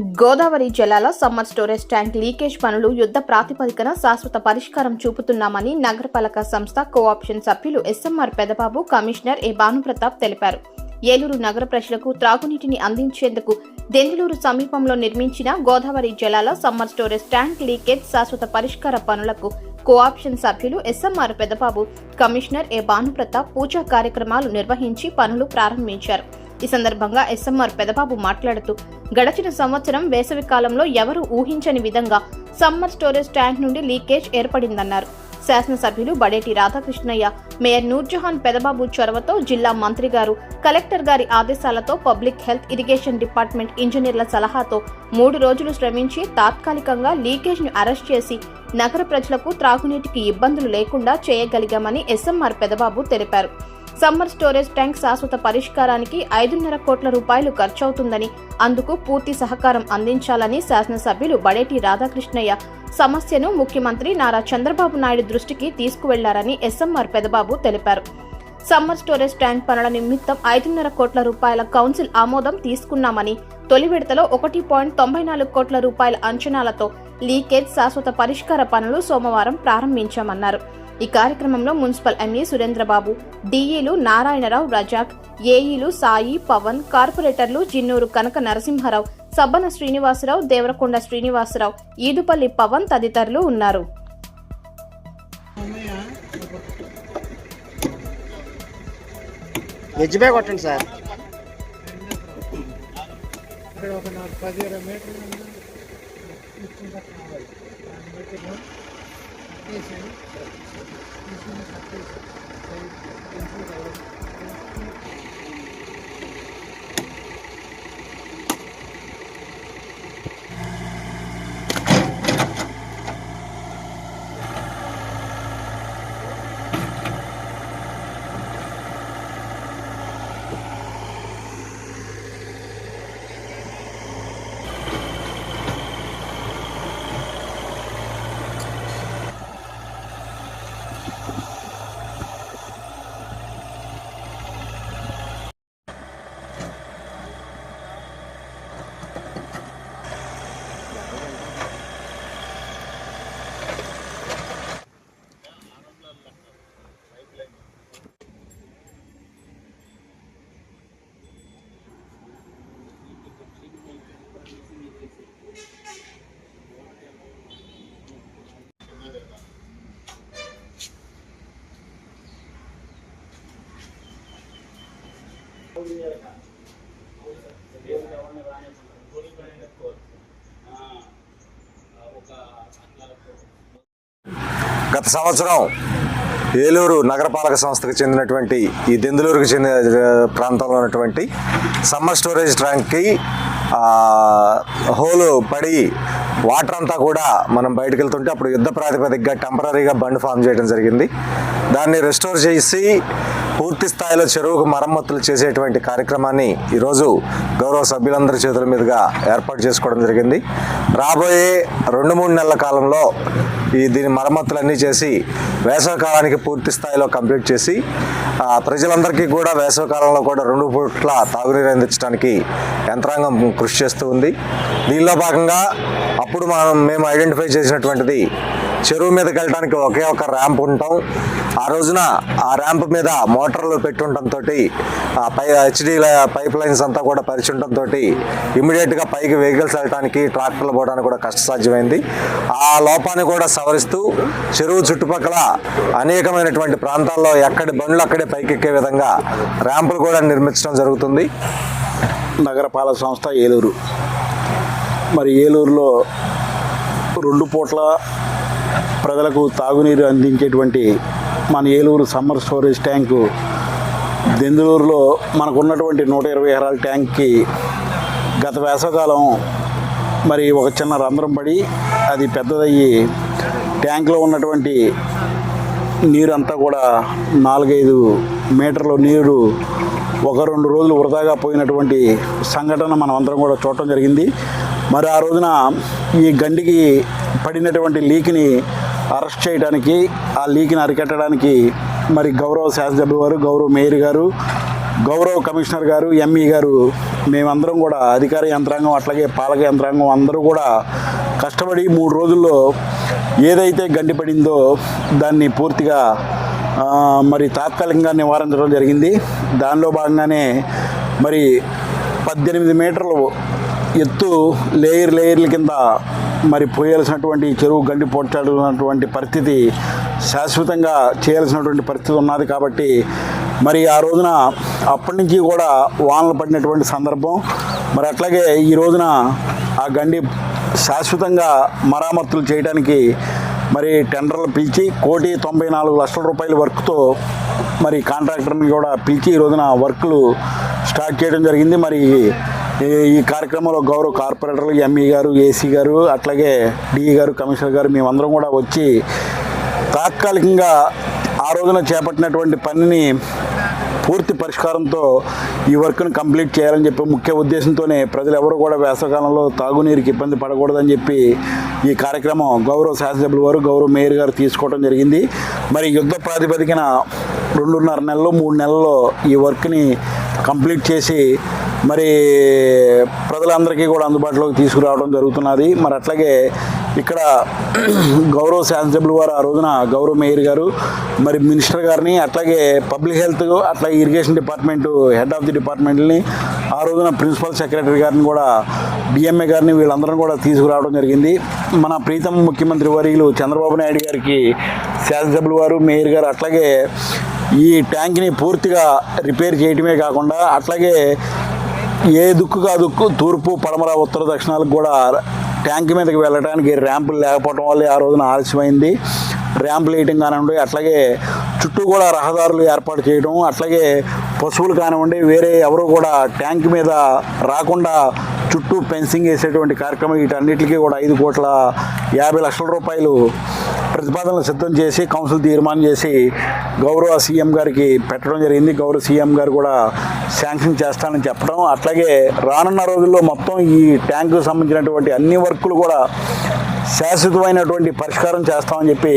గోదావరి జలాల summer storage tank leakage పనులు యుద్ధ ప్రాతిపదికన శాశ్వత పరిష్కారం చూపుతున్నామని నగరపాలక సంస్థ కోఆప్షన్ సభ్యులు SMR Pedababu commissioner A Bhanuprathap తెలిపారు. ఏలూరు నగర ప్రజలకు త్రాగునీటిని అందించేందుకు దెందులూరు సమీపంలో నిర్మించిన గోదావరి జలాల సమ్మర్ స్టోరేజ్ ట్యాంక్ లీకేజ్ శాశ్వత పరిష్కార పనులకు కోఆప్షన్ సభ్యులు SMR Pedababu commissioner A Bhanuprathap పూజా కార్యక్రమాలు నిర్వహించి పనులు ప్రారంభించారు. ఈ సందర్భంగా ఎస్ఎంఆర్ పెదబాబు మాట్లాడుతూ గడచిన సంవత్సరం వేసవి కాలంలో ఎవరూ ఊహించని విధంగా సమ్మర్ స్టోరేజ్ ట్యాంక్ నుండి లీకేజ్ ఏర్పడిందన్నారు. శాసనసభ్యులు బడేటి రాధాకృష్ణయ్య మేయర్ నూర్జహాన్ పెదబాబు చొరవతో జిల్లా మంత్రి గారు కలెక్టర్ గారి ఆదేశాలతో పబ్లిక్ హెల్త్ ఇరిగేషన్ డిపార్ట్మెంట్ ఇంజనీర్ల సలహాతో మూడు రోజులు శ్రమించి తాత్కాలికంగా లీకేజ్ను అరెస్ట్ చేసి నగర ప్రజలకు త్రాగునీటికి ఇబ్బందులు లేకుండా చేయగలిగామని ఎస్ఎంఆర్ పెదబాబు తెలిపారు. సమ్మర్ స్టోరేజ్ ట్యాంక్ శాశ్వత పరిష్కారానికి ఐదున్నర కోట్ల రూపాయలు ఖర్చవుతుందని అందుకు పూర్తి సహకారం అందించాలని శాసనసభ్యులు బడేటి రాధాకృష్ణయ్య సమస్యను ముఖ్యమంత్రి నారా చంద్రబాబు నాయుడు దృష్టికి తీసుకువెళ్ళారని ఎస్ఎంఆర్ పెదబాబు తెలిపారు. సమ్మర్ స్టోరేజ్ ట్యాంక్ పనుల నిమిత్తం ఐదున్నర కోట్ల రూపాయల కౌన్సిల్ ఆమోదం తీసుకున్నామని తొలి విడతలో ఒకటి పాయింట్ తొంభై నాలుగు కోట్ల రూపాయల అంచనాలతో లీకేజ్ శాశ్వత పరిష్కార పనులు సోమవారం ప్రారంభించామన్నారు. ఈ కార్యక్రమంలో మున్సిపల్ ఎంఏ సురేంద్రబాబు డిఈలు నారాయణరావు రజాక్ ఏఈలు సాయి పవన్ కార్పొరేటర్లు జిన్నూరు కనక నరసింహారావు సబ్బన శ్రీనివాసరావు దేవరకొండ శ్రీనివాసరావు ఈదుపల్లి పవన్ తదితరులు ఉన్నారు. వెజ్ బ్యాగ్ కొట్టండి సార్. ఇక్కడ ఒక నాకు పది ఇరవై మీటర్లు. ఉంది. ఇచ్చింది గత సంవత్సరం ఏలూరు నగరపాలక సంస్థకు చెందినటువంటి ఈ దెందులూరుకు చెందిన ప్రాంతంలో ఉన్నటువంటి సమ్మర్ స్టోరేజ్ ట్యాంక్కి హోలు పడి వాటర్ అంతా కూడా మనం బయటకు వెళ్తుంటే అప్పుడు యుద్ధ ప్రాతిపదికగా టెంపరీగా బండ్ ఫామ్ చేయడం జరిగింది. దాన్ని రెస్టోర్ చేసి పూర్తి స్థాయిలో చెరువుకు మరమ్మతులు చేసేటువంటి కార్యక్రమాన్ని ఈరోజు గౌరవ సభ్యులందరి చేతుల మీదుగా ఏర్పాటు చేసుకోవడం జరిగింది. రాబోయే రెండు మూడు నెలల కాలంలో ఈ దీని మరమ్మతులన్నీ చేసి వేసవకాలానికి పూర్తి స్థాయిలో కంప్లీట్ చేసి ప్రజలందరికీ కూడా వేసవకాలంలో కూడా రెండు పూట్ల తాగునీరు అందించడానికి యంత్రాంగం కృషి చేస్తూ ఉంది. దీనిలో భాగంగా అప్పుడు మనం మేము ఐడెంటిఫై చేసినటువంటిది చెరువు మీదకి వెళ్ళడానికి ఒకే ఒక ర్యాంప్ ఉంటాం. ఆ రోజున ఆ ర్యాంప్ మీద మోటార్లు పెట్టుండటంతో ఆ పై హెచ్డి పైప్ లైన్స్ అంతా కూడా పరిచుండటంతో ఇమీడియట్గా పైకి వెహికల్స్ వెళ్ళడానికి ట్రాక్టర్లు పోవడానికి కూడా కష్టసాధ్యమైంది. ఆ లోపాన్ని కూడా సవరిస్తూ చెరువు చుట్టుపక్కల అనేకమైనటువంటి ప్రాంతాల్లో ఎక్కడి బండ్లు అక్కడే పైకెక్కే విధంగా ర్యాంపులు కూడా నిర్మించడం జరుగుతుంది. నగరపాలక సంస్థ ఏలూరు. మరి ఏలూరులో రెండు పూట్ల ప్రజలకు తాగునీరు అందించేటువంటి మన ఏలూరు సమ్మర్ స్టోరేజ్ ట్యాంకు దెందులూరులో మనకున్నటువంటి నూట ఇరవై ఎకరాల ట్యాంక్కి గత వేసవకాలం మరి ఒక చిన్న రంధ్రం పడి అది పెద్దదయ్యి ట్యాంక్లో ఉన్నటువంటి నీరు అంతా కూడా నాలుగైదు మీటర్ల నీరు ఒక రెండు రోజులు వృధాగా పోయినటువంటి సంఘటన మనం అందరం కూడా చూడటం జరిగింది. మరి ఆ రోజున ఈ గండికి పడినటువంటి లీక్ని అరెస్ట్ చేయడానికి ఆ లీక్ని అరికట్టడానికి మరి గౌరవ శాసనసభ్యులు గారు గౌరవ మేయర్ గారు గౌరవ కమిషనర్ గారు ఎంఈ గారు మేమందరం కూడా అధికార యంత్రాంగం అట్లాగే పాలక యంత్రాంగం అందరూ కూడా కష్టపడి మూడు రోజుల్లో ఏదైతే గండి పడిందో దాన్ని పూర్తిగా మరి తాత్కాలికంగా నివారించడం జరిగింది. దానిలో భాగంగానే మరి పద్దెనిమిది మీటర్లు ఎత్తు లేయర్ లేయర్ల కింద మరి పోయాల్సినటువంటి చెరువు గండి పొట్టాడున్నటువంటి పరిస్థితి శాశ్వతంగా చేయాల్సినటువంటి పరిస్థితి ఉన్నది కాబట్టి మరి ఆ రోజున అప్పటి నుంచి కూడా వానలు పడినటువంటి సందర్భం. మరి అట్లాగే ఈ రోజున ఆ గండి శాశ్వతంగా మరామతులు చేయడానికి మరి టెండర్లు పిలిచి కోటి తొంభై నాలుగు లక్షల రూపాయల వర్క్తో మరి కాంట్రాక్టర్ని కూడా పిలిచి ఈ రోజున వర్క్లు స్టార్ట్ చేయడం జరిగింది. మరి ఈ- ఈ కార్యక్రమంలో గౌరవ కార్పొరేటర్లు ఎంఈ గారు ఏసీ గారు అట్లాగే డిఈ గారు కమిషనర్ గారు మేమందరం కూడా వచ్చి తాత్కాలికంగా ఆ రోజున చేపట్టినటువంటి పనిని పూర్తి పరిష్కారంతో ఈ వర్క్ను కంప్లీట్ చేయాలని చెప్పి ముఖ్య ఉద్దేశంతోనే ప్రజలు ఎవరు కూడా వేసవకాలంలో తాగునీరుకి ఇబ్బంది పడకూడదని చెప్పి ఈ కార్యక్రమం గౌరవ శాసనసభ్యుల వారు గౌరవ మేయర్ గారు తీసుకోవడం జరిగింది. మరి యుద్ధ ప్రాతిపదికన రెండున్నర నెలలు మూడు నెలల్లో ఈ వర్క్ని కంప్లీట్ చేసి మరి ప్రజలందరికీ కూడా అందుబాటులోకి తీసుకురావడం జరుగుతున్నది. మరి అట్లాగే ఇక్కడ గౌరవ శాసనసభ్యులు వారు ఆ రోజున గౌరవ మేయర్ గారు మరి మినిస్టర్ గారిని అట్లాగే పబ్లిక్ హెల్త్ అట్లాగే irrigation department head of the డిపార్ట్మెంట్ని ఆ రోజున ప్రిన్సిపల్ సెక్రటరీ గారిని కూడా డిఎంఏ గారిని వీళ్ళందరం కూడా తీసుకురావడం జరిగింది. మన ప్రీతం ముఖ్యమంత్రి వర్యులు చంద్రబాబు నాయుడు గారికి శాసనసభ్యులు వారు మేయర్ గారు అట్లాగే ఈ ట్యాంక్ని పూర్తిగా రిపేర్ చేయటమే కాకుండా అట్లాగే ఏ దుక్కుగా దుక్కు తూర్పు పడమర ఉత్తర దక్షిణాలకు కూడా ట్యాంక్ మీదకి వెళ్ళడానికి ర్యాంపులు లేకపోవడం వల్ల ఆ రోజున ఆలస్యమైంది. ర్యాంపులు వేయటం కానివ్వండి అట్లాగే చుట్టూ కూడా రహదారులు ఏర్పాటు చేయడం అట్లాగే పశువులు కానివ్వండి వేరే ఎవరు కూడా ట్యాంక్ మీద రాకుండా చుట్టూ ఫెన్సింగ్ వేసేటువంటి కార్యక్రమం వీటన్నిటికీ కూడా ఐదు కోట్ల యాభై లక్షల రూపాయలు ప్రతిపాదనలు సిద్ధం చేసి కౌన్సిల్ తీర్మానం చేసి గౌరవ సీఎం గారికి పెట్టడం జరిగింది. గౌరవ సీఎం గారు కూడా శాంక్షన్ చేస్తానని చెప్పడం. అట్లాగే రానున్న రోజుల్లో మొత్తం ఈ ట్యాంకు సంబంధించినటువంటి అన్ని వర్కులు కూడా శాశ్వతమైనటువంటి పరిష్కారం చేస్తామని చెప్పి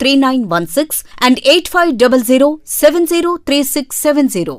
three nine one six and eight five double zero seven zero three six seven zero